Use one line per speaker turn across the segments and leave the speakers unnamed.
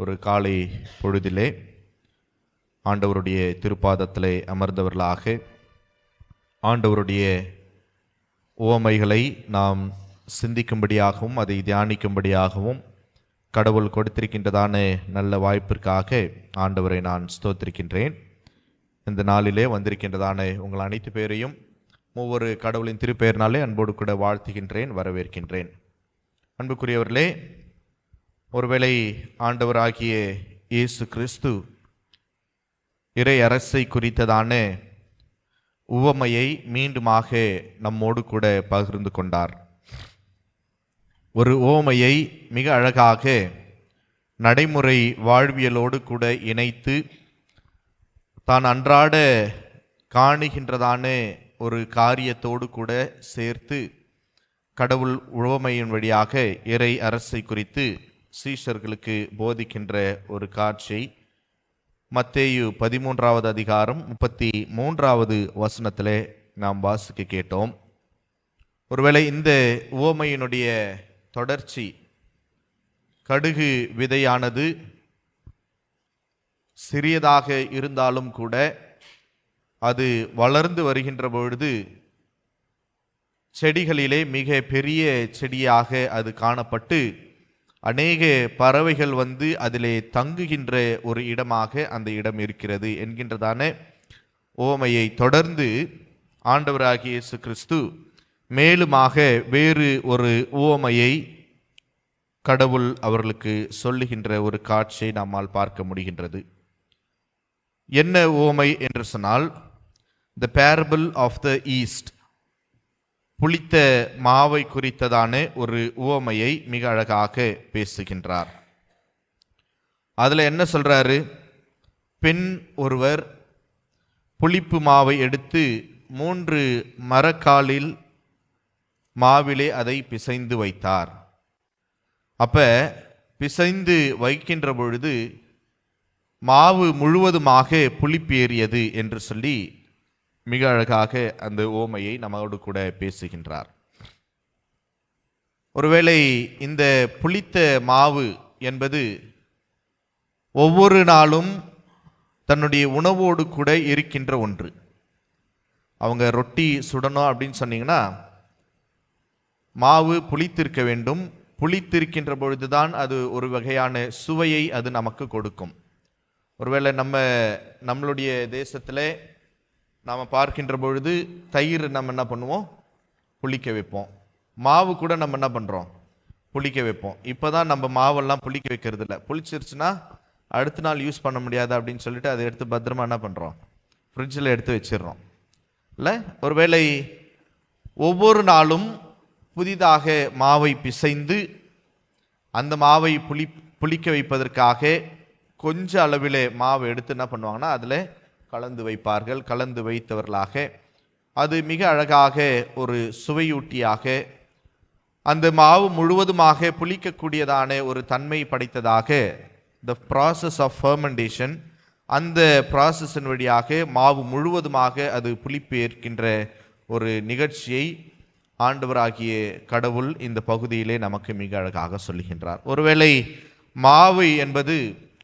ஒரு காலை பொழுதிலே ஆண்டவருடைய திருப்பாதத்திலே அமர்ந்தவர்களாக ஆண்டவருடைய உவமைகளை நாம் சிந்திக்கும்படியாகவும் அதை தியானிக்கும்படியாகவும் கடவுள் கொடுத்திருக்கின்றதான நல்ல வாய்ப்பிற்காக ஆண்டவரை நான் ஸ்தோத்திருக்கின்றேன். இந்த நாளிலே வந்திருக்கின்றதான உங்கள் அனைத்து பேரையும் ஒவ்வொரு கடவுளின் திருப்பெயர்னாலே அன்போடு கூட வாழ்த்துகின்றேன் வரவேற்கின்றேன். அன்புக்குரியவர்களே ஒருவேளை ஆண்டவராகிய இயேசு கிறிஸ்து இறை அரசை குறித்ததான உவமையை மீண்டுமாக நம்மோடு கூட பகிர்ந்து கொண்டார். ஒரு உவமையை மிக அழகாக நடைமுறை வாழ்வியலோடு கூட இணைத்து தான் அன்றாட காணுகின்றதான ஒரு காரியத்தோடு கூட சேர்த்து கடவுள் உவமையின் வழியாக இறை அரசை குறித்து சீஷர்களுக்கு போதிக்கின்ற ஒரு காட்சி மத்தேயு பதிமூன்றாவது அதிகாரம் முப்பத்தி மூன்றாவது வசனத்திலே நாம் வாசிக்க கேட்டோம். ஒருவேளை இந்த உவமையினுடைய தொடர்ச்சி கடுகு விதையானது சிறியதாக இருந்தாலும் கூட அது வளர்ந்து வருகின்ற பொழுது செடிகளிலே மிக பெரிய செடியாக அது காணப்பட்டு அநேக பறவைகள் வந்து அதிலே தங்குகின்ற ஒரு இடமாக அந்த இடம் இருக்கிறது என்கின்றதான ஓமையை தொடர்ந்து ஆண்டவராகிய இயேசு கிறிஸ்து மேலுமாக வேறு ஒரு ஓமையை கடவுள் அவர்களுக்கு சொல்லுகின்ற ஒரு காட்சியை நம்மால் பார்க்க முடிகின்றது. என்ன ஓமை என்று சொன்னால் the parable of the yeast புளித்த மாவை குறித்ததான ஒரு உவமையை மிக அழகாக பேசுகின்றார். அதில் என்ன சொல்கிறாரு பெண் ஒருவர் புளிப்பு மாவை எடுத்து மூன்று மரக்காலில் மாவிலே அதை பிசைந்து வைத்தார். அப்ப பிசைந்து வைக்கின்ற பொழுது மாவு முழுவதுமாக புளிப்பேறியது என்று சொல்லி மிக அழகாக அந்த ஓமையை நம்மோடு கூட பேசுகின்றார். ஒருவேளை இந்த புளித்த மாவு என்பது ஒவ்வொரு நாளும் தன்னுடைய உணவோடு கூட இருக்கின்ற ஒன்று. அவங்க ரொட்டி சுடணும் அப்படின்னு சொன்னீங்கன்னா மாவு புளித்திருக்க வேண்டும். புளித்திருக்கின்ற பொழுதுதான் அது ஒரு வகையான சுவையை அது நமக்கு கொடுக்கும். ஒருவேளை நம்ம நம்மளுடைய தேசத்தில் நாம் பார்க்கின்ற பொழுது தயிர் நம்ம என்ன பண்ணுவோம்? புளிக்க வைப்போம். மாவு கூட நம்ம என்ன பண்ணுறோம் புளிக்க வைப்போம். இப்போ தான் நம்ம மாவெல்லாம் புளிக்க வைக்கிறது இல்லை. புளிச்சிருச்சுன்னா அடுத்த நாள் யூஸ் பண்ண முடியாது அப்படின்னு சொல்லிட்டு அதை எடுத்து பத்திரமா என்ன பண்ணுறோம் ஃப்ரிட்ஜில் எடுத்து வச்சிடுறோம். இல்லை? ஒருவேளை ஒவ்வொரு நாளும் புதிதாக மாவை பிசைந்து அந்த மாவை புளி புளிக்க வைப்பதற்காக கொஞ்ச அளவிலே மாவு எடுத்து என்ன பண்ணுவாங்கன்னா அதில் கலந்து வைப்பார்கள் கலந்து வைத்தவர்களாக. அது மிக அழகாக ஒரு சுவையூட்டியாக அந்த மாவு முழுவதுமாக புளிக்கக்கூடியதான ஒரு தன்மை படைத்ததாக த ப்ராசஸ் ஆஃப் ஃபர்மெண்டேஷன் அந்த ப்ராசஸின் வழியாக மாவு முழுவதுமாக அது புளிப்பேற்கின்ற ஒரு நிகழ்ச்சியை ஆண்டவராகிய கடவுள் இந்த பகுதியிலே நமக்கு மிக அழகாக சொல்லுகின்றார். ஒருவேளை மாவு என்பது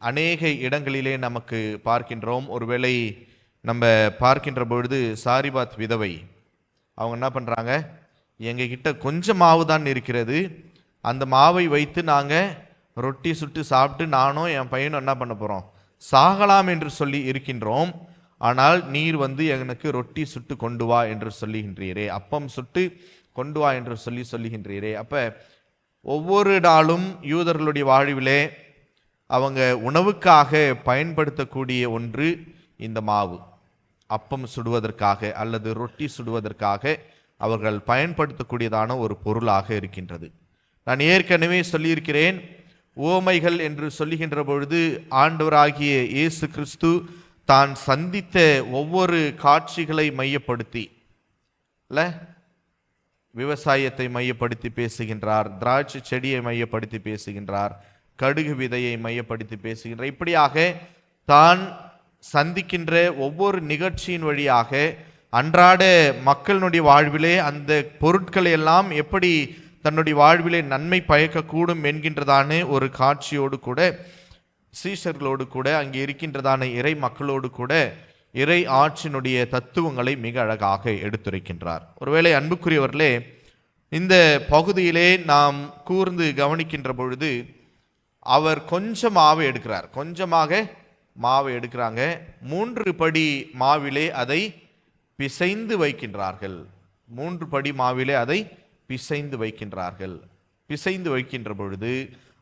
அநேக இடங்களிலே நமக்கு பார்க்கின்றோம். ஒருவேளை நம்ம பார்க்கின்ற பொழுது சாரிபாத் விதவை அவங்க என்ன பண்ணுறாங்க எங்ககிட்ட கொஞ்சம் மாவு தான் இருக்கிறது. அந்த மாவை வைத்து நாங்கள் ரொட்டி சுட்டு சாப்பிட்டு நானும் என் பையனும் என்ன பண்ண போகிறோம் சாகலாம் என்று சொல்லி இருக்கின்றோம். ஆனால் நீர் வந்து எனக்கு ரொட்டி சுட்டு கொண்டு வா என்று சொல்லுகின்றீரே. அப்பம் சுட்டு கொண்டு வா என்று சொல்லி சொல்லுகின்றீரே. அப்போ ஒவ்வொரு நாளும் யூதர்களுடைய வாழ்விலே அவங்க உணவுக்காக பயன்படுத்தக்கூடிய ஒன்று இந்த மாவு. அப்பம் சுடுவதற்காக அல்லது ரொட்டி சுடுவதற்காக அவர்கள் பயன்படுத்தக்கூடியதான ஒரு பொருளாக இருக்கின்றது. நான் ஏற்கனவே சொல்லியிருக்கிறேன் ஓமைகள் என்று சொல்லுகின்ற பொழுது ஆண்டவராகிய இயேசு கிறிஸ்து தான் சந்தித்த ஒவ்வொரு காட்சிகளை மையப்படுத்தி இல்லை விவசாயத்தை மையப்படுத்தி பேசுகின்றார் திராட்சை செடியை மையப்படுத்தி பேசுகின்றார் கடுகு விதையை மையப்படுத்தி பேசுகின்ற இப்படியாக தான் சந்திக்கின்ற ஒவ்வொரு நிகழ்ச்சியின் வழியாக அன்றாட மக்களினுடைய வாழ்விலே அந்த பொருட்களை எல்லாம் எப்படி தன்னுடைய வாழ்விலே நன்மை பயக்கக்கூடும் என்கின்றதான ஒரு காட்சியோடு கூட சீஷர்களோடு கூட அங்கே இருக்கின்றதான இறை மக்களோடு கூட இறை ஆட்சியினுடைய தத்துவங்களை மிக அழகாக எடுத்துரைக்கின்றார். ஒருவேளை அன்புக்குரியவர்களே இந்த பகுதியிலே நாம் கூர்ந்து கவனிக்கின்ற பொழுது அவர் கொஞ்சம் மாவு எடுக்கிறார். கொஞ்சமாக மாவு எடுக்கிறாங்க. மூன்று படி மாவிலே அதை பிசைந்து வைக்கின்றார்கள். மூன்று படி மாவிலே அதை பிசைந்து வைக்கின்றார்கள். பிசைந்து வைக்கின்ற பொழுது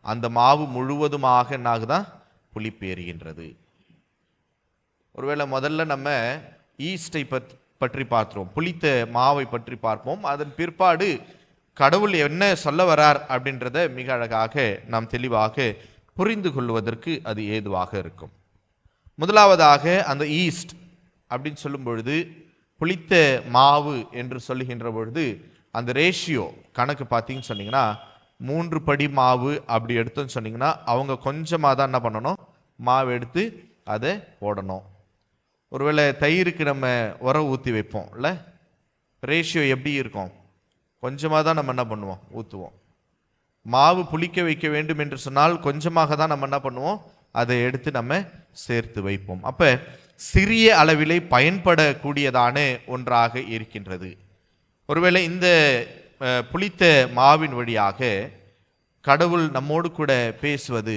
அந்த மாவு முழுவதுமாக என்னாகுதான் புளிப்பேறுகின்றது. ஒருவேளை முதல்ல நம்ம ஈஸ்டை பற்றி பார்த்துருவோம். புளித்த மாவை பற்றி பார்ப்போம். அதன் பிற்பாடு கடவுள் என்ன சொல்ல வரார் அப்படின்றத மிக அழகாக நாம் தெளிவாக புரிந்து கொள்வதற்கு அது ஏதுவாக இருக்கும். முதலாவதாக அந்த ஈஸ்ட் அப்படின்னு சொல்லும் பொழுது புளித்த மாவு என்று சொல்லுகின்ற பொழுது அந்த ரேஷியோ கணக்கு பார்த்தீங்கன்னு சொன்னீங்கன்னா மூன்று படி மாவு அப்படி எடுத்தோன்னு சொன்னீங்கன்னா அவங்க கொஞ்சமாக தான் என்ன பண்ணணும்? மாவு எடுத்து அதை போடணும். ஒருவேளை தயிருக்கு நம்ம உரம் ஊற்றி வைப்போம் ரேஷியோ எப்படி இருக்கும்? கொஞ்சமாக தான் நம்ம என்ன பண்ணுவோம்? ஊற்றுவோம் மாவு புளிக்க வைக்க வேண்டும் என்று சொன்னால் கொஞ்சமாக தான் நம்ம என்ன பண்ணுவோம்? அதை எடுத்து நம்ம சேர்த்து வைப்போம். அப்போ சிறிய அளவிலே பயன்படக்கூடியதான ஒன்றாக இருக்கின்றது. ஒருவேளை இந்த புளித்த மாவின் வழியாக கடவுள் நம்மோடு கூட பேசுவது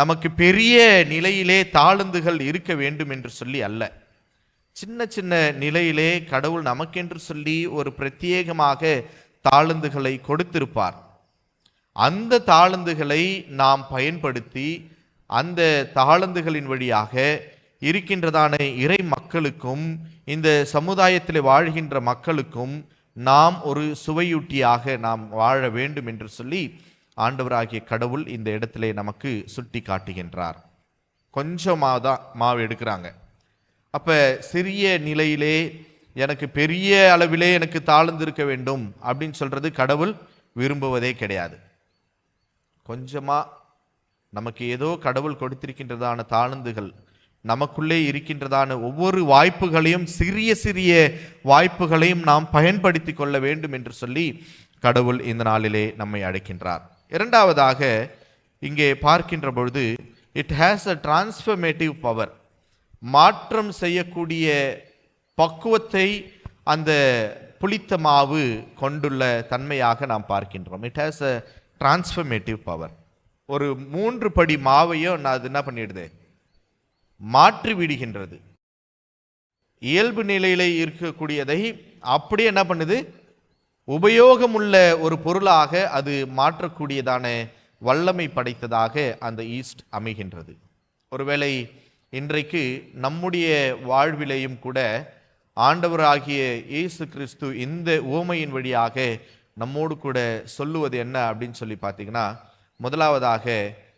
நமக்கு பெரிய நிலையிலே தாழ்ந்துகள் இருக்க வேண்டும் என்று சொல்லி அல்ல. சின்ன சின்ன நிலையிலே கடவுள் நமக்கென்று சொல்லி ஒரு பிரத்யேகமாக தாளந்துகளை கொடுத்திருப்பார். அந்த தாளந்துகளை நாம் பயன்படுத்தி அந்த தாளந்துகளின் வழியாக இருக்கின்றதான இறை மக்களுக்கும் இந்த சமுதாயத்தில் வாழ்கின்ற மக்களுக்கும் நாம் ஒரு சுவையூட்டியாக நாம் வாழ வேண்டும் என்று சொல்லி ஆண்டவராகிய கடவுள் இந்த இடத்திலே நமக்கு சுட்டி காட்டுகின்றார் கொஞ்சமாக தான் மாவு எடுக்கிறாங்க. அப்போ சிறிய நிலையிலே எனக்கு பெரிய அளவிலே எனக்கு தாழ்ந்திருக்க வேண்டும் அப்படின்னு சொல்றது கடவுள் விரும்புவதே கிடையாது. கொஞ்சமா நமக்கு ஏதோ கடவுள் கொடுத்திருக்கின்றதான தாழ்ந்துகள் நமக்குள்ளே இருக்கின்றதான ஒவ்வொரு வாய்ப்புகளையும் சிறிய சிறிய வாய்ப்புகளையும் நாம் பயன்படுத்தி கொள்ள வேண்டும் என்று சொல்லி கடவுள் இந்த நாளிலே நம்மை அழைக்கின்றார். இரண்டாவதாக இங்கே பார்க்கின்ற பொழுது it has a transformative power மாற்றம் செய்யக்கூடிய பக்குவத்தை அந்த புளித்த மாவு கொண்டுள்ள தன்மையாக நாம் பார்க்கின்றோம். It has a transformative power ஒரு மூன்று படி மாவையும் நான் அது என்ன பண்ணிடுது? மாற்றி விடுகின்றது. இயல்பு நிலையிலே இருக்கக்கூடியதை அப்படியே என்ன பண்ணுது? உபயோகமுள்ள ஒரு பொருளாக அது மாற்றக்கூடியதான வல்லமை படைத்ததாக அந்த ஈஸ்ட் அமைகின்றது. ஒருவேளை இன்றைக்கு நம்முடைய வாழ்விலையும் கூட ஆண்டவராகிய இயேசு கிறிஸ்து இந்த ஓமையின் வழியாக நம்மோடு கூட சொல்லுவது என்ன அப்படின்னு சொல்லி பார்த்தீங்கன்னா முதலாவதாக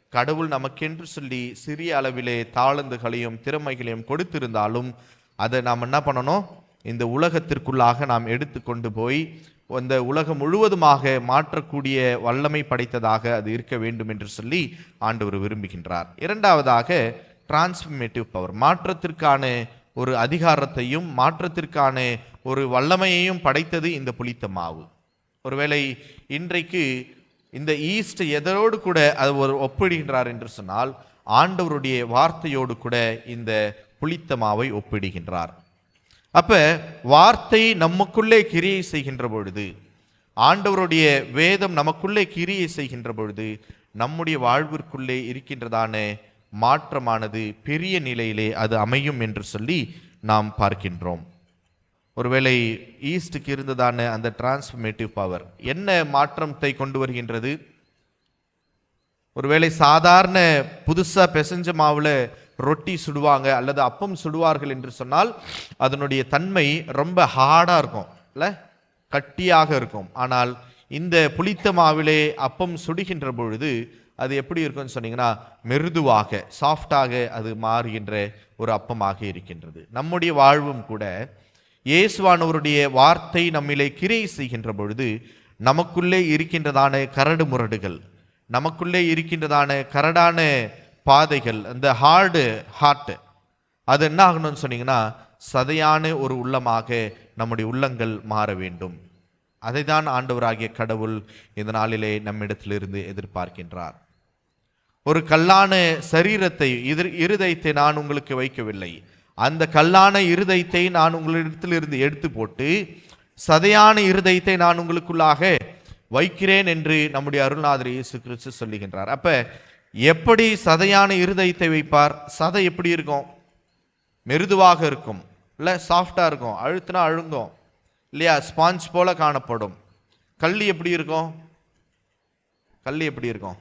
கடவுள் நமக்கென்று சொல்லி சிறிய அளவிலே தாளந்துகளையும் திறமைகளையும் கொடுத்திருந்தாலும் அதை நாம் என்ன பண்ணணும்? இந்த உலகத்திற்குள்ளாக நாம் எடுத்து கொண்டு போய் அந்த உலகம் முழுவதுமாக மாற்றக்கூடிய வல்லமை படைத்ததாக அது இருக்க வேண்டும் என்று சொல்லி ஆண்டவர் விரும்புகின்றார். இரண்டாவதாக டிரான்ஸ்ஃபர்மேட்டிவ் பவர் மாற்றத்திற்கான ஒரு அதிகாரத்தையும் மாற்றத்திற்கான ஒரு வல்லமையையும் படைத்தது இந்த புளித்த மாவு. ஒருவேளை இன்றைக்கு இந்த ஈஸ்ட் எதோடு கூட அது ஒரு ஒப்பிடுகின்றார் என்று சொன்னால் ஆண்டவருடைய வார்த்தையோடு கூட இந்த புளித்த மாவை ஒப்பிடுகின்றார். அப்போ வார்த்தை நமக்குள்ளே கிரியை செய்கின்ற பொழுது ஆண்டவருடைய வேதம் நமக்குள்ளே கிரியை செய்கின்ற பொழுது நம்முடைய வாழ்விற்குள்ளே இருக்கின்றதான மாற்றமானது பெரிய நிலையிலே அது அமையும் என்று சொல்லி நாம் பார்க்கின்றோம். ஒருவேளை ஈஸ்டுக்கு இருந்ததான அந்த டிரான்ஸ்ஃபர்மேட்டிவ் பவர் என்ன மாற்றத்தை கொண்டு வருகின்றது? ஒருவேளை சாதாரண புதுசாக பிசைஞ்ச மாவில் ரொட்டி சுடுவாங்க அல்லது அப்பம் சுடுவார்கள் என்று சொன்னால் அதனுடைய தன்மை ரொம்ப ஹார்டாக இருக்கும் இல்லை? கட்டியாக இருக்கும். ஆனால் இந்த புளித்த மாவிலே அப்பம் சுடுகின்ற பொழுது அது எப்படி இருக்கும்னு சொன்னீங்கன்னா மிருதுவாக சாஃப்டாக அது மாறுகின்ற ஒரு அப்பமாக இருக்கின்றது. நம்முடைய வாழ்வும் கூட இயேசுவானவருடைய வார்த்தை நம்மிலே கிரை செய்கின்ற பொழுது நமக்குள்ளே இருக்கின்றதான கரடு முரடுகள் நமக்குள்ளே இருக்கின்றதான கரடான பாதைகள் அந்த ஹார்டு ஹார்ட் அது என்ன ஆகணும்னு சொன்னீங்கன்னா சதையான ஒரு உள்ளமாக நம்முடைய உள்ளங்கள் மாற வேண்டும். அதைதான் ஆண்டவராகிய கடவுள் இந்த நாளிலே நம்மிடத்திலிருந்து எதிர்பார்க்கின்றார். ஒரு கல்லான சரீரத்தை இதிர் இருதயத்தை நான் உங்களுக்கு வைக்கவில்லை. அந்த கல்லான இருதயத்தை நான் உங்களிடத்திலிருந்து எடுத்து போட்டு சதையான இருதயத்தை நான் உங்களுக்குள்ளாக வைக்கிறேன் என்று நம்முடைய அருள்நாதர் இயேசு கிறிஸ்து சொல்லுகின்றார். அப்ப எப்படி சதையான இருதயத்தை வைப்பார்? சதை எப்படி இருக்கும்? மெருதுவாக இருக்கும். இல்லை சாஃப்டாக இருக்கும். அழுத்தினா அழுங்கும். இல்லையா? ஸ்பாஞ்ச் போல காணப்படும். கல் எப்படி இருக்கும்? கல் எப்படி இருக்கும்?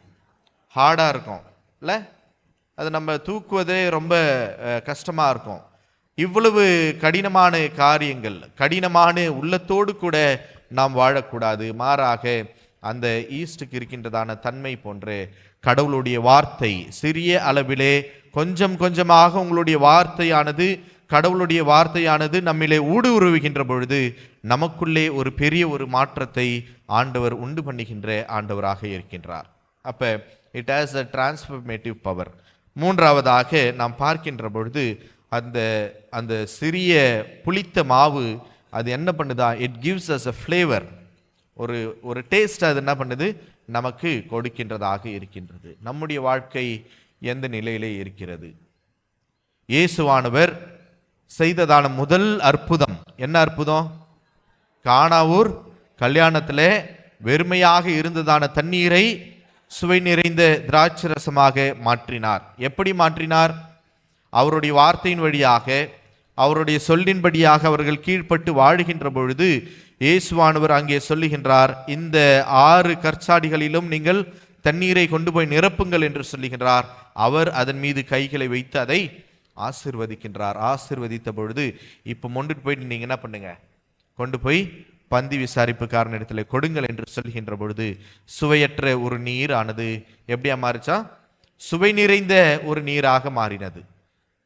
ஹார்டாக இருக்கும். இல்லை? அது நம்ம தூக்குவதே ரொம்ப கஷ்டமாக இருக்கும். இவ்வளவு கடினமான காரியங்கள் கடினமான உள்ளத்தோடு கூட நாம் வாழக்கூடாது. மாறாக அந்த ஈஸ்டுக்கு இருக்கின்றதான தன்மை போன்று கடவுளுடைய வார்த்தை சிறிய அளவிலே கொஞ்சம் கொஞ்சமாக உங்களுடைய வார்த்தையானது கடவுளுடைய வார்த்தையானது நம்மிலே ஊடுருவுகின்ற பொழுது நமக்குள்ளே ஒரு பெரிய ஒரு மாற்றத்தை ஆண்டவர் உண்டு பண்ணுகின்ற ஆண்டவராக இருக்கின்றார். அப்போ it has a transformative power மூன்றாவதாக நாம் பார்க்கின்ற பொழுது அந்த அந்த சிறிய புளித்த மாவு அது என்ன பண்ணுதா? It gives us a flavour ஒரு ஒரு டேஸ்ட் அது என்ன பண்ணுது? நமக்கு கொடுக்கின்றதாக இருக்கின்றது. நம்முடைய வாழ்க்கை எந்த நிலையிலே இருக்கிறது? இயேசுவானவர் செய்ததான முதல் அற்புதம். என்ன அற்புதம்? காணாவூர் கல்யாணத்தில் வெறுமையாக இருந்ததான தண்ணீரை சுவை நிறைந்த திராட்சரசமாக மாற்றினார். எப்படி மாற்றினார்? அவருடைய வார்த்தையின் வழியாக அவருடைய சொல்லின்படியாக அவர்கள் கீழ்ப்பட்டு வாழுகின்ற பொழுது இயேசுவானவர் அங்கே சொல்லுகின்றார் இந்த ஆறு கற்சாடிகளிலும் நீங்கள் தண்ணீரை கொண்டு போய் நிரப்புங்கள் என்று சொல்லுகின்றார். அவர் அதன் மீது கைகளை வைத்து அதை ஆசிர்வதிக்கின்றார். ஆசிர்வதித்த பொழுது இப்போ மொண்டுட்டு போயிட்டு நீங்கள் என்ன பண்ணுங்க? கொண்டு போய் பந்தி விசாரிப்புக்காரன் இடத்துல கொடுங்கள் என்று சொல்கின்ற பொழுது சுவையற்ற ஒரு நீர் ஆனது எப்படியா மாறிச்சா? சுவை நிறைந்த ஒரு நீராக மாறினது.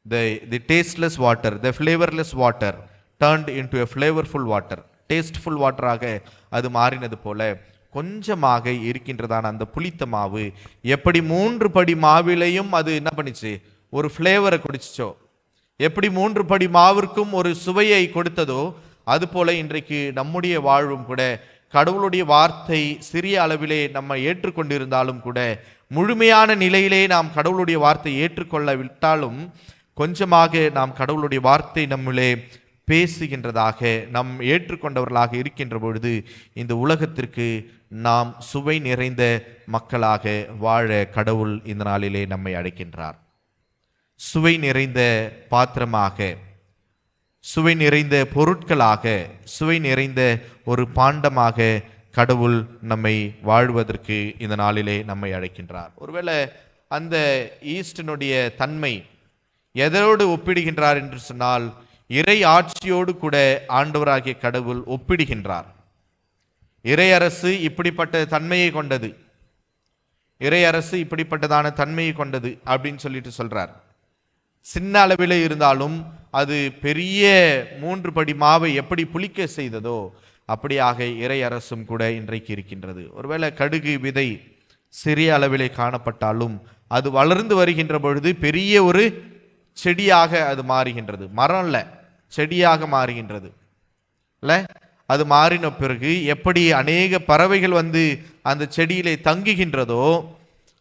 The the tasteless water the flavourless water turned into a flavourful water tasteful வாட்டராக அது மாறினது போல கொஞ்சமாக இருக்கின்றதான அந்த புளித்த மாவு எப்படி மூன்று படி மாவிலையும் அது என்ன பண்ணிச்சு? ஒரு ஃப்ளேவரை குடிச்சிச்சோ? எப்படி மூன்று படி மாவிற்கும் ஒரு சுவையை கொடுத்ததோ அதுபோல இன்றைக்கு நம்முடைய வாழ்வும் கூட கடவுளுடைய வார்த்தை சிறிய அளவிலே நம்ம ஏற்றுக்கொண்டிருந்தாலும் கூட முழுமையான நிலையிலே நாம் கடவுளுடைய வார்த்தை ஏற்றுக்கொள்ள விட்டாலும் கொஞ்சமாக நாம் கடவுளுடைய வார்த்தை நம்மளே பேசுகின்றதாக நம் ஏற்றுக்கொண்டவர்களாக இருக்கின்ற பொழுது இந்த உலகத்திற்கு நாம் சுவை நிறைந்த மக்களாக வாழ கடவுள் இந்த நாளிலே நம்மை அழைக்கின்றார். சுவை நிறைந்த பாத்திரமாக சுவை நிறைந்த பொருட்களாக சுவை நிறைந்த ஒரு பாண்டமாக கடவுள் நம்மை வாழ்வதற்கு இந்த நாளிலே நம்மை அழைக்கின்றார். ஒருவேளை அந்த ஈஸ்டினுடைய தன்மை எதோடு ஒப்பிடுகின்றார் என்று சொன்னால் இறை ஆட்சியோடு கூட ஆண்டவராகிய கடவுள் ஒப்பிடுகின்றார். இறையரசு இப்படிப்பட்ட தன்மையை கொண்டது. இறையரசு இப்படிப்பட்டதான தன்மையை கொண்டது அப்படின்னு சொல்லிட்டு சொல்கிறார் சின்ன அளவில் இருந்தாலும் அது பெரிய மூன்று படி மாவை எப்படி புளிக்க செய்ததோ அப்படியாக இறையரசும் கூட இன்றைக்கு இருக்கின்றது. ஒருவேளை கடுகு விதை சிறிய அளவிலே காணப்பட்டாலும் அது வளர்ந்து வருகின்ற பொழுது பெரிய ஒரு செடியாக அது மாறுகின்றது. மரம் இல்லை செடியாக மாறுகின்றது. இல்லை? அது மாறின பிறகு எப்படி அநேக பறவைகள் வந்து அந்த செடியிலே தங்குகின்றதோ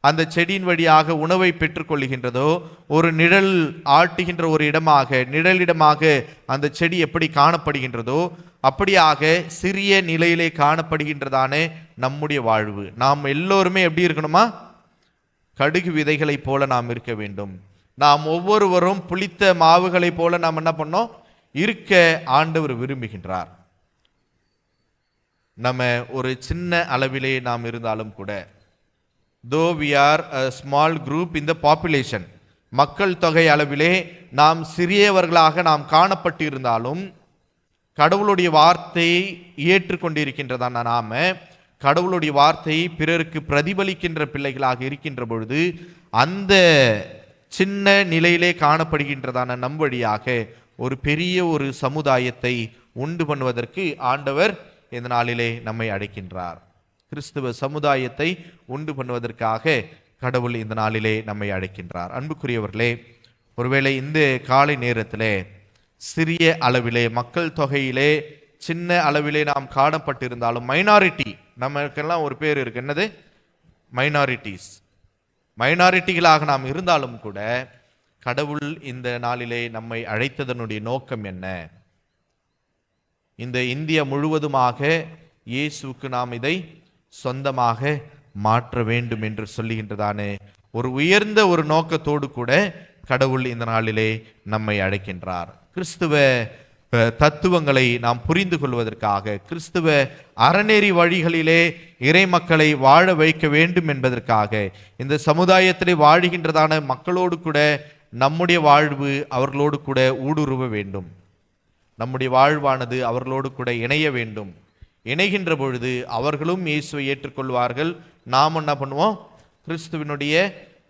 அந்த செடியின் வழியாக உணவை பெற்றுக்கொள்கின்றதோ ஒரு நிழல் ஆட்டுகின்ற ஒரு இடமாக நிழலிடமாக அந்த செடி எப்படி காணப்படுகின்றதோ அப்படியாக சிறிய நிலையிலே காணப்படுகின்றதானே நம்முடைய வாழ்வு. நாம் எல்லோருமே எப்படி இருக்கணுமா? கடுகு விதைகளைப் போல நாம் இருக்க வேண்டும். நாம் ஒவ்வொருவரும் புளித்த மாவுகளைப் போல நாம் என்ன பண்ணோம்? இருக்க ஆண்டவர் விரும்புகின்றார். நம்ம ஒரு சின்ன அளவிலே நாம் இருந்தாலும் கூட though we are a small group இந்த பாப்புலேஷன் மக்கள் தொகை அளவிலே நாம் சிறியவர்களாக நாம் காணப்பட்டு இருந்தாலும் கடவுளுடைய வார்த்தையை ஏற்றுக்கொண்டிருக்கின்றதான நாம கடவுளுடைய வார்த்தையை பிறருக்கு பிரதிபலிக்கின்ற பிள்ளைகளாக இருக்கின்ற பொழுது அந்த சின்ன நிலையிலே காணப்படுகின்றதான நம் வழியாக ஒரு பெரிய ஒரு சமுதாயத்தை உண்டு பண்ணுவதற்கு ஆண்டவர் இந்த நாளிலே நம்மை அடைக்கின்றார் கிறிஸ்துவ சமுதாயத்தை உண்டு பண்ணுவதற்காக கடவுள் இந்த நாளிலே நம்மை அழைக்கின்றார். அன்புக்குரியவர்களே ஒருவேளை இந்த காலை நேரத்திலே சிறிய அளவிலே மக்கள் தொகையிலே சின்ன அளவிலே நாம் காணப்பட்டிருந்தாலும் மைனாரிட்டி நமக்கெல்லாம் ஒரு பேர் இருக்கு. என்னது? மைனாரிட்டிஸ் மைனாரிட்டிகளாக நாம் இருந்தாலும் கூட கடவுள் இந்த நாளிலே நம்மை அழைத்ததனுடைய நோக்கம் என்ன? இந்த இந்தியா முழுவதுமாக இயேசுவுக்கு நாம் இதை சொந்தமாக மாற்ற வேண்டும் என்று சொல்லுகின்றதான. ஒரு உயர்ந்த ஒரு நோக்கத்தோடு கூட கடவுள் இந்த நாளிலே நம்மை அழைக்கின்றார். கிறிஸ்துவ தத்துவங்களை நாம் புரிந்து கொள்வதற்காக கிறிஸ்துவ அறநெறி வழிகளிலே இறை மக்களை வாழ வைக்க வேண்டும் என்பதற்காக இந்த சமுதாயத்திலே வாழுகின்றதான மக்களோடு கூட நம்முடைய வாழ்வு அவர்களோடு கூட ஊடுருவ வேண்டும். நம்முடைய வாழ்வானது அவர்களோடு கூட இணைய வேண்டும். இணைகின்ற பொழுது அவர்களும் இயேசுவை ஏற்றுக்கொள்வார்கள். நாம் என்ன பண்ணுவோம்? கிறிஸ்துவினுடைய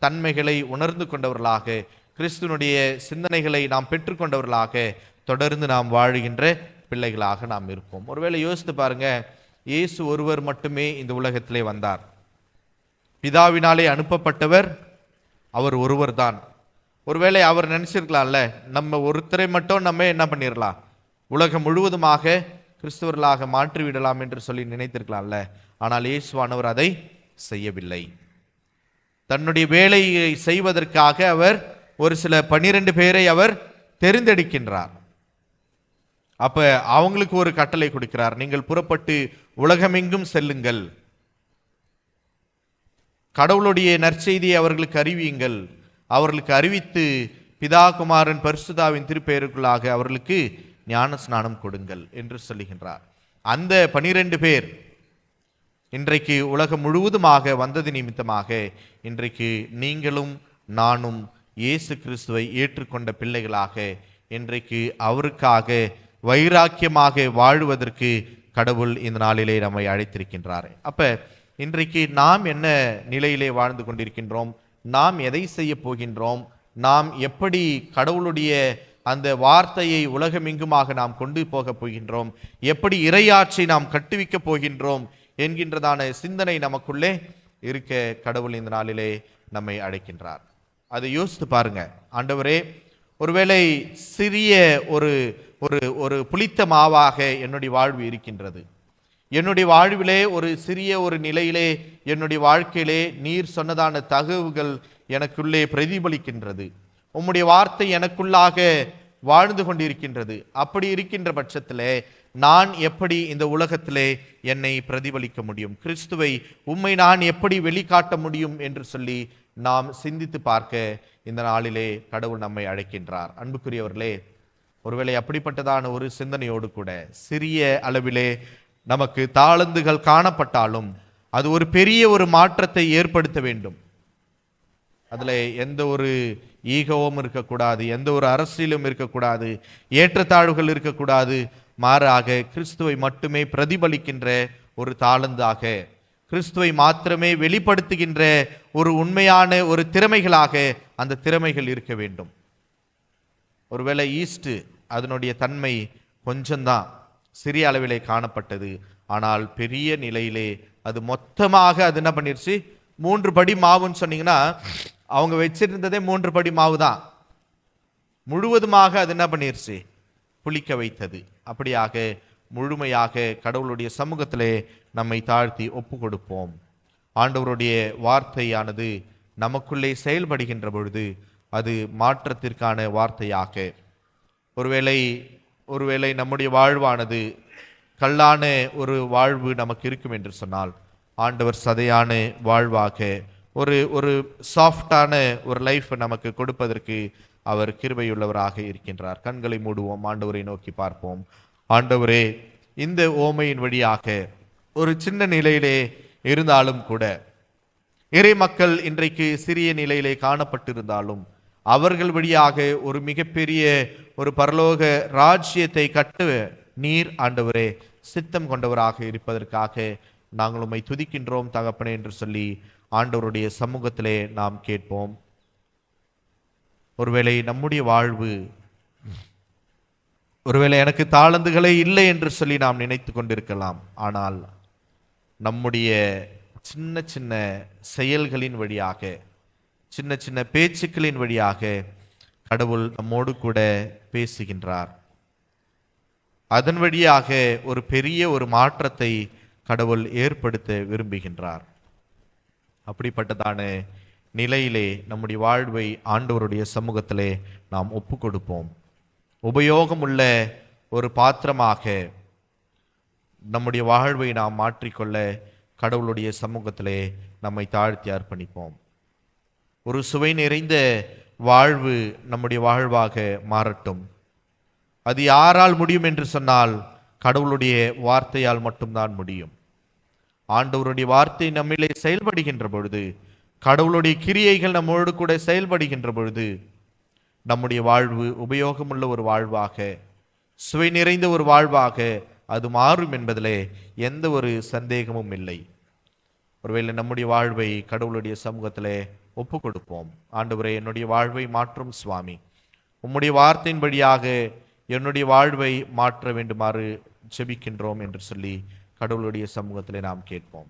தன்மைகளை உணர்ந்து கொண்டவர்களாக கிறிஸ்துவனுடைய சிந்தனைகளை நாம் பெற்றுக்கொண்டவர்களாக தொடர்ந்து நாம் வாழுகின்ற பிள்ளைகளாக நாம் இருப்போம். ஒருவேளை யோசித்து பாருங்க இயேசு ஒருவர் மட்டுமே இந்த உலகத்திலே வந்தார். பிதாவினாலே அனுப்பப்பட்டவர் அவர் ஒருவர் தான் ஒருவேளை அவர் நினைச்சிருக்கலாம்ல நம்ம ஒருத்தரை மட்டும் நம்ம என்ன பண்ணிடலாம் உலகம் முழுவதுமாக கிறிஸ்தவர்களாக மாற்றி விடலாம் என்று சொல்லி நினைத்திருக்கலாம்ல. ஆனால் இயேசுவானவர் அதை செய்யவில்லை. தன்னுடைய வேலையை செய்வதற்காக அவர் ஒரு சில பன்னிரண்டு பேரை அவர் தெரிந்தெடுக்கின்றார். அப்ப அவங்களுக்கு ஒரு கட்டளை கொடுக்கிறார். நீங்கள் புறப்பட்டு உலகமெங்கும் செல்லுங்கள். கடவுளுடைய நற்செய்தியை அவர்களுக்கு அறிவியுங்கள். அவர்களுக்கு அறிவித்து பிதா குமாரன் பரிசுதாவின் திருப்பெயருக்குள்ளாக அவர்களுக்கு ஞான ஸ்நானம் கொடுங்கள் என்று சொல்லுகின்றார். அந்த பனிரெண்டு பேர் இன்றைக்கு உலகம் முழுவதுமாக வந்தது நிமித்தமாக இன்றைக்கு நீங்களும் நானும் இயேசு கிறிஸ்துவை ஏற்றுக்கொண்ட பிள்ளைகளாக இன்றைக்கு அவருக்காக வைராக்கியமாக வாழ்வதற்கு கடவுள் இந்த நாளிலே நம்மை அழைத்திருக்கின்றார். அப்ப இன்றைக்கு நாம் என்ன நிலையிலே வாழ்ந்து கொண்டிருக்கின்றோம்? நாம் எதை செய்ய போகின்றோம்? நாம் எப்படி கடவுளுடைய அந்த வார்த்தையை உலகமெங்குமாக நாம் கொண்டு போக போகின்றோம். எப்படி இறையாட்சி நாம் கட்டுவிக்க போகின்றோம் என்கின்றதான சிந்தனை நமக்குள்ளே இருக்க கடவுள் இந்த நாளிலே நம்மை அழைக்கின்றார். அதை யோசித்து பாருங்க. ஆண்டவரே ஒருவேளை சிறிய ஒரு ஒரு ஒரு புளித்த மாவாக என்னுடைய வாழ்வு இருக்கின்றது. என்னுடைய வாழ்விலே ஒரு சிறிய ஒரு நிலையிலே என்னுடைய வாழ்க்கையிலே நீர் சொன்னதான தகவுகள் எனக்குள்ளே பிரதிபலிக்கின்றது. உம்முடைய வார்த்தை எனக்குள்ளாக வாழ்ந்து கொண்டிருக்கின்றது. அப்படி இருக்கின்ற பட்சத்திலே நான் எப்படி இந்த உலகத்திலே என்னை பிரதிபலிக்க முடியும்? கிறிஸ்துவை உம்மை நான் எப்படி வெளிக்காட்ட முடியும் என்று சொல்லி நாம் சிந்தித்து பார்க்க இந்த நாளிலே கடவுள் நம்மை அழைக்கின்றார். அன்புக்குரியவர்களே ஒருவேளை அப்படிப்பட்டதான ஒரு சிந்தனையோடு கூட சிறிய அளவிலே நமக்கு தாளந்துகள் காணப்பட்டாலும் அது ஒரு பெரிய ஒரு மாற்றத்தை ஏற்படுத்த வேண்டும். அதில் எந்த ஒரு ஈகோவும் இருக்கக்கூடாது எந்த ஒரு அரசியலும் இருக்கக்கூடாது ஏற்றத்தாழ்வுகள் இருக்கக்கூடாது. மாறாக கிறிஸ்துவை மட்டுமே பிரதிபலிக்கின்ற ஒரு தாளந்தாக கிறிஸ்துவை மாத்திரமே வெளிப்படுத்துகின்ற ஒரு உண்மையான ஒரு திறமைகளாக அந்த திறமைகள் இருக்க வேண்டும். ஒருவேளை ஈஸ்ட் அதனுடைய தன்மை கொஞ்சம்தான் சிறிய அளவிலே காணப்பட்டது. ஆனால் பெரிய நிலையிலே அது மொத்தமாக அது என்ன பண்ணிருச்சு? மூன்று படி மாவுன்னு சொன்னீங்கன்னா அவங்க வச்சிருந்ததே மூன்று படி மாவு தான் முழுவதுமாக அது என்ன பண்ணிருச்சு? புளிக்க வைத்தது. அப்படியாக முழுமையாக கடவுளுடைய சமூகத்திலே நம்மை தாழ்த்தி ஒப்பு கொடுப்போம். ஆண்டவருடைய வார்த்தையானது நமக்குள்ளே செயல்படுகின்ற பொழுது அது மாற்றத்திற்கான வார்த்தையாக. ஒருவேளை ஒருவேளை நம்முடைய வாழ்வானது கல்லான ஒரு வாழ்வு நமக்கு இருக்கும் என்று சொன்னால் ஆண்டவர் சதையான வாழ்வாக ஒரு ஒரு சாஃப்டான ஒரு லைஃப் நமக்கு கொடுப்பதற்கு அவர் கிருபையுள்ளவராக இருக்கின்றார். கண்களை மூடுவோம் ஆண்டவரை நோக்கி பார்ப்போம். ஆண்டவரே இந்த ஓமையின் வழியாக ஒரு சின்ன நிலையிலே இருந்தாலும் கூட இறை மக்கள் இன்றைக்கு சிறிய நிலையிலே காணப்பட்டிருந்தாலும் அவர்கள் வழியாக ஒரு மிகப்பெரிய ஒரு பரலோக ராஜ்யத்தை கட்டு நீர் ஆண்டவரே சித்தம் கொண்டவராக இருப்பதற்காக நாங்கள் உம்மை துதிக்கின்றோம் தகப்பனே என்று சொல்லி ஆண்டவருடைய சமூகத்திலே நாம் கேட்போம். ஒருவேளை நம்முடைய வாழ்வு ஒருவேளை எனக்கு தாளந்துகளே இல்லை என்று சொல்லி நாம் நினைத்து கொண்டிருக்கலாம். ஆனால் நம்முடைய சின்ன சின்ன செயல்களின் வழியாக சின்ன சின்ன பேச்சுக்களின் வழியாக கடவுள் நம்மோடு கூட பேசுகின்றார். அதன் வழியாக ஒரு பெரிய ஒரு மாற்றத்தை கடவுள் ஏற்படுத்த விரும்புகின்றார். அப்படிப்பட்டதான நிலையிலே நம்முடைய வாழ்வை ஆண்டவருடைய சமூகத்திலே நாம் ஒப்பு கொடுப்போம் உபயோகமுள்ள ஒரு பாத்திரமாக நம்முடைய வாழ்வை நாம் மாற்றிக்கொள்ள கடவுளுடைய சமூகத்திலே நம்மை தாழ்த்தி அர்ப்பணிப்போம். ஒரு சுவை நிறைந்த வாழ்வு நம்முடைய வாழ்வாக மாறட்டும். அது யாரால் முடியும் என்று சொன்னால் கடவுளுடைய வார்த்தையால் மட்டும்தான் முடியும். ஆண்டவருடைய வார்த்தை நம்மிலே செயல்படுகின்ற பொழுது கடவுளுடைய கிரியைகள் நம்மோடு கூட செயல்படுகின்ற பொழுது நம்முடைய வாழ்வு உபயோகமுள்ள ஒரு வாழ்வாக சுவை நிறைந்த ஒரு வாழ்வாக அது மாறும் என்பதிலே எந்த ஒரு சந்தேகமும் இல்லை. ஒருவேளை நம்முடைய வாழ்வை கடவுளுடைய சமூகத்திலே ஒப்பு கொடுப்போம். ஆண்டவரே என்னுடைய வாழ்வை மாற்றும் சுவாமி. உம்முடைய வார்த்தையின் வழியாக என்னுடைய வாழ்வை மாற்ற வேண்டுமாறு ஜெபிக்கின்றோம் என்று சொல்லி கடவுளுடைய சமூகத்தில் நாம் கேட்போம்.